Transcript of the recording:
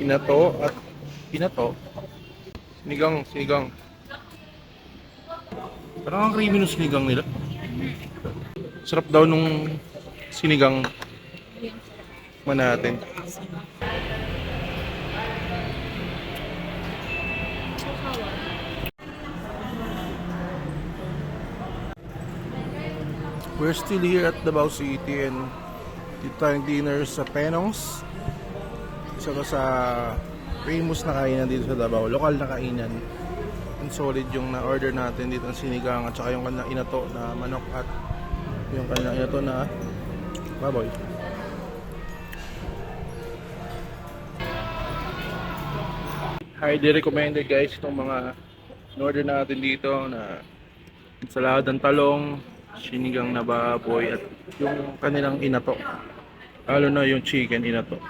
Pinato at pinato. Sinigang, sinigang. Parang ang creamy ng sinigang nila. Sarap daw nung sinigang manatin. natin. We're still here at Davao City and dito tayong dinner sa Penongs. Isa to sa famous na kainan dito sa Davao, lokal na kainan. And solid yung na-order natin dito ng sinigang at saka yung kanilang inato na manok at yung kanilang inato na baboy. Highly recommended guys itong mga in-order natin dito na ensaladang talong, sinigang na baboy at yung kanilang inato. Lalo na yung chicken inato.